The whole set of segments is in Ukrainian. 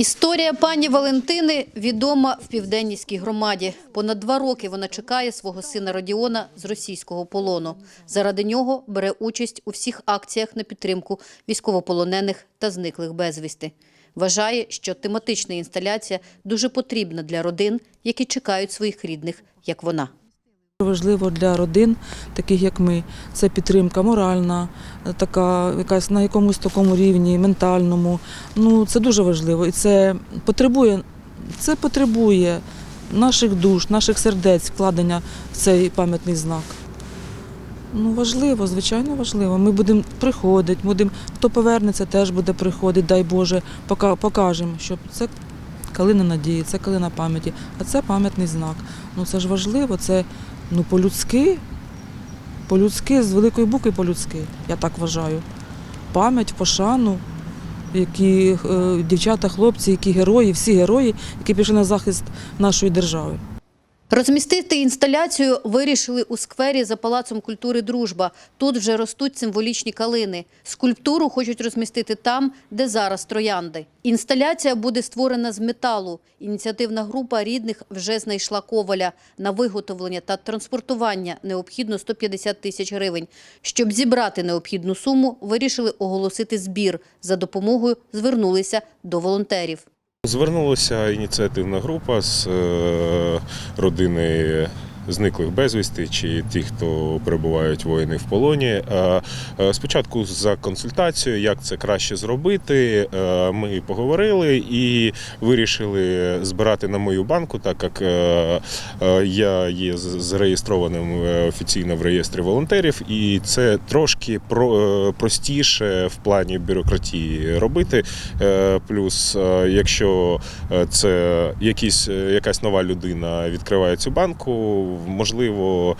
Історія пані Валентини відома в південнійській громаді. Понад два роки вона чекає свого сина Родіона з російського полону. Заради нього бере участь у всіх акціях на підтримку військовополонених та зниклих безвісти. Вважає, що тематична інсталяція дуже потрібна для родин, які чекають своїх рідних, як вона. Важливо для родин, таких як ми, це підтримка моральна, така якась на якомусь такому рівні, ментальному. Ну це дуже важливо. І це потребує, це потребує наших душ, наших сердець вкладення в цей пам'ятний знак. Ну, важливо, звичайно, важливо. Ми будемо приходити, будемо, хто повернеться, теж буде приходити, дай Боже, пока, покажемо, що це калина надії, це калина пам'яті, а це пам'ятний знак. Ну це ж важливо, це ну, по-людськи, по-людськи, з великої букви по-людськи, я так вважаю. Пам'ять, пошану, які е, дівчата, хлопці, які герої, всі герої, які пішли на захист нашої держави. Розмістити інсталяцію вирішили у сквері за Палацом культури Дружба. Тут вже ростуть символічні калини. Скульптуру хочуть розмістити там, де зараз троянди. Інсталяція буде створена з металу. Ініціативна група рідних вже знайшла коваля. На виготовлення та транспортування необхідно 150 тисяч гривень. Щоб зібрати необхідну суму, вирішили оголосити збір. За допомогою звернулися до волонтерів. Звернулася ініціативна група з е, родини зниклих безвісти чи ті, хто перебувають воїни в полоні. Е, е, Спочатку за консультацією, як це краще зробити, е, ми поговорили і вирішили збирати на мою банку, так як я є зареєстрованим офіційно в реєстрі волонтерів, і це трошки про- простіше в плані бюрократії робити. Плюс, якщо це якісь, якась нова людина відкриває цю банку, можливо.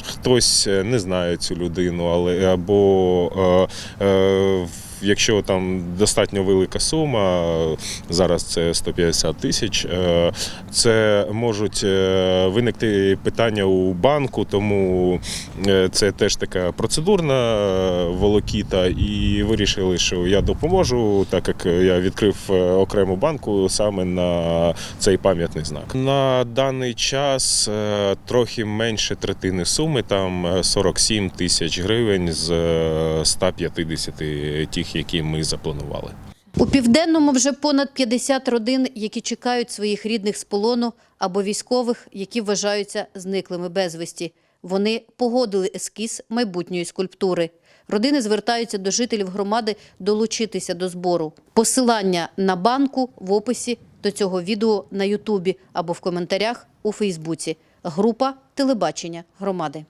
Е, Хтось не знає цю людину, але або е, е, якщо там достатньо велика сума, е, зараз це 150 тисяч, е, це можуть е, виникти питання у банку, тому е, це теж така процедурна е, волокіта, і вирішили, що я допоможу, так як я відкрив е, окрему банку саме на цей пам'ятний знак. На даний час е, трохи менше третини суми, там е, 47 тисяч гривень з е, 150 тих, які ми запланували. У південному вже понад 50 родин, які чекають своїх рідних з полону або військових, які вважаються зниклими безвісті. Вони погодили ескіз майбутньої скульптури. Родини звертаються до жителів громади долучитися до збору. Посилання на банку в описі до цього відео на Ютубі або в коментарях у Фейсбуці. Група телебачення громади.